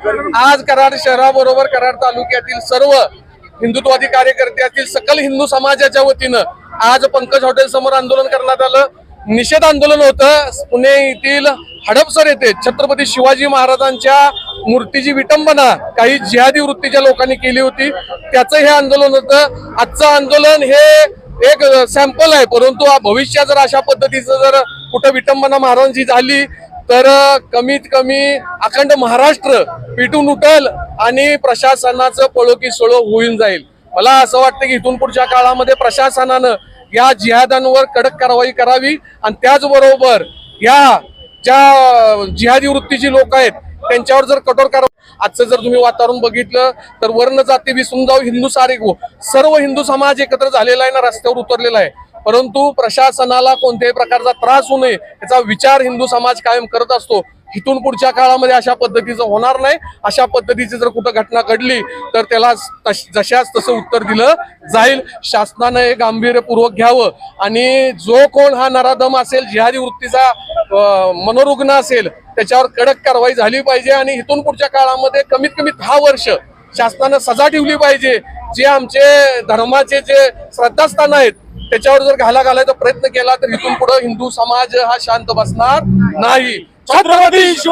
आज कराड शहराबरोबर कराड तालुक्यातील सर्व हिंदुत्वादी कार्यकर्ते असतील सकल हिंदू समाजाच्या वतीनं आज पंकज हॉटेल समोर आंदोलन करण्यात आलं. निषेध आंदोलन होतं. पुणे येथील हडपसर येथे छत्रपती शिवाजी महाराजांच्या मूर्तीची विटंबना काही जिहादी वृत्तीच्या लोकांनी केली होती. त्याचं हे आंदोलन होतं. आजचं आंदोलन हे एक सॅम्पल आहे. परंतु भविष्यात जर अशा पद्धतीचं जर कुठं विटंबना महाराजांची झाली तर कमीत कमी अखंड महाराष्ट्र पिटून उठल आणि प्रशासनाचं पळो की सोळो होऊन जाईल. मला असं वाटतं की इथून पुढच्या काळामध्ये प्रशासनानं या जिहादांवर कडक कारवाई करावी आणि त्याचबरोबर या ज्या जिहादी वृत्तीची लोक आहेत त्यांच्यावर जर कठोर कारवाई आजचं जर तुम्ही वातावरण बघितलं तर वर्ण जाती विसरून जाऊ हिंदू सारे गो सर्व हिंदू समाज एकत्र झालेला आहे ना रस्त्यावर उतरलेला आहे. परंतु प्रशासनाला कोणत्याही प्रकारचा त्रास होऊ नये याचा विचार हिंदू समाज कायम करत असतो. इथून पुढच्या काळामध्ये अशा पद्धतीचं होणार नाही. अशा पद्धतीची जर कुठं घटना घडली तर त्याला तश- जशाच तसं उत्तर दिलं जाईल. शासनानं हे गांभीर्यपूर्वक घ्यावं. आणि जो कोण हा नराधम असेल जिहादी वृत्तीचा मनोरुग्ण असेल त्याच्यावर कडक कारवाई झाली पाहिजे. आणि इथून पुढच्या काळामध्ये कमीत कमी दहा वर्ष शासनानं सजा ठेवली पाहिजे. जे आमचे धर्माचे जे श्रद्धास्थान आहेत त्याच्यावर जर घाला घालायचा प्रयत्न केला तर इथून पुढे हिंदू समाज हा शांत बसणार नाही. छत्रपती शिवाजी